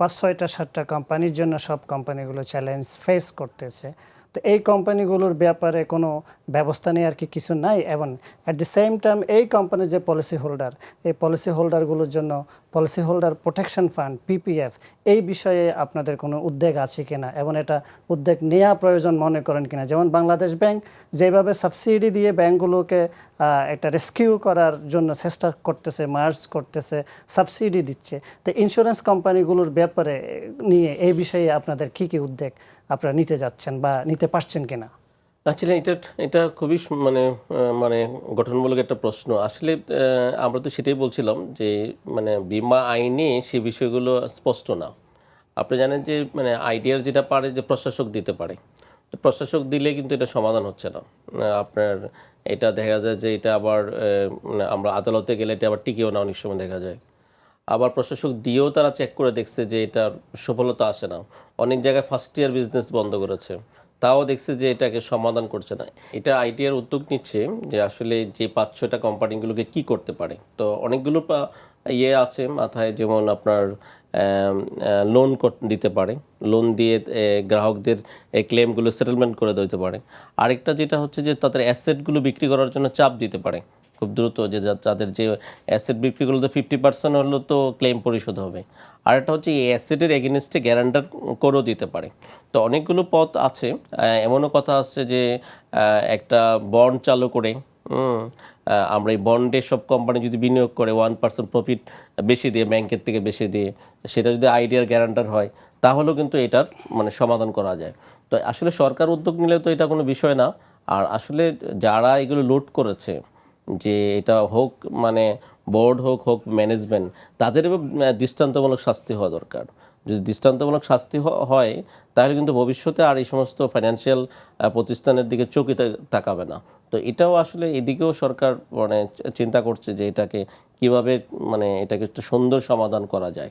পাঁচ ছয়টা সাতটা কোম্পানির জন্য সব কোম্পানিগুলো চ্যালেঞ্জ ফেস করতেছে। তো এই কোম্পানিগুলোর ব্যাপারে কোনো ব্যবস্থা নেই আর কি, কিছু নাই। এবং অ্যাট দ্য সেম টাইম এই কোম্পানির যে পলিসি হোল্ডার এই পলিসি হোল্ডারগুলোর জন্য policy holder protection fund PPF এই বিষয়ে আপনাদের কোনো উদ্বেগ আছে কিনা? এবং এটা উদ্যোগ নেওয়া প্রয়োজন মনে করেন কিনা? যেমন বাংলাদেশ ব্যাংক যেভাবে সাবসিডি দিয়ে ব্যাংকগুলোকে একটা রেস্কিউ করার জন্য চেষ্টা করতেছে মার্চ করতেছে সাবসিডি দিচ্ছে। তো ইন্স্যুরেন্স কোম্পানিগুলোর ব্যাপারে নিয়ে এই বিষয়ে আপনাদের কী কী উদ্যোগ আপনারা নিতে যাচ্ছেন বা নিতে পারছেন কিনা? আসলে এটা এটা খুবই মানে মানে গঠনমূলক একটা প্রশ্ন। আসলে আমরা তো সেটাই বলছিলাম যে মানে বিমা আইনে সে বিষয়গুলো স্পষ্ট না। আপনি জানেন যে মানে আইডিয়ার যেটা পারে যে প্রশাসক দিতে পারে। তো প্রশাসক দিলে কিন্তু এটা সমাধান হচ্ছে না। আপনার এটা দেখা যায় যে এটা আবার মানে আমরা আদালতে গেলে এটা আবার টিকেও না অনেক সময় দেখা যায়। আবার প্রশাসক দিয়েও তারা চেক করে দেখছে যে এটার সফলতা আসে না। অনেক জায়গায় ফার্স্ট ইয়ার বিজনেস বন্ধ করেছে। তাও দেখছে যে এটাকে সমাধান করছে না। এটা আইডিয়ার উদ্যোগ নিচ্ছে যে আসলে যে পাঁচ ছটা কোম্পানিগুলোকে কি করতে পারে। তো অনেকগুলো ইয়ে আছে মাথায়, যেমন আপনার লোন দিতে পারে। লোন দিয়ে গ্রাহকদের ক্লেমগুলো সেটেলমেন্ট করে দিতে পারে। আরেকটা যেটা হচ্ছে যে তাদের অ্যাসেটগুলো বিক্রি করার জন্য চাপ দিতে পারে। খুব দ্রুত যে যাদের যে অ্যাসেট বিক্রি করলে তো ফিফটি পার্সেন্ট হলো তো ক্লেম পরিশোধ হবে। আর একটা হচ্ছে এই অ্যাসেটের এগেনস্টে গ্যারান্টার করেও দিতে পারে। তো অনেকগুলো পথ আছে। এমনও কথা আছে যে একটা বন্ড চালু করে আমরা এই বন্ডে সব কোম্পানি যদি বিনিয়োগ করে ওয়ান পার্সেন্ট প্রফিট বেশি দিয়ে ব্যাংকের থেকে বেশি দিয়ে, সেটা যদি আইডিয়ার গ্যারান্টার হয়, তাহলেও কিন্তু এটার মানে সমাধান করা যায়। তো আসলে সরকার উদ্যোগ নিলে তো এটা কোনো বিষয় না। আর আসলে যারা এগুলো লোড করেছে যে এটা হোক মানে বোর্ড হোক হোক ম্যানেজমেন্ট, তাদের দৃষ্টান্তমূলক শাস্তি হওয়া দরকার। যদি দৃষ্টান্তমূলক শাস্তি হয়, তাহলে কিন্তু ভবিষ্যতে আর এই সমস্ত ফাইন্যান্সিয়াল প্রতিষ্ঠানের দিকে চোখে তাকাবে না। তো এটাও আসলে এদিকেও সরকার মানে চিন্তা করছে যে এটাকে কীভাবে মানে এটাকে একটু সুন্দর সমাধান করা যায়।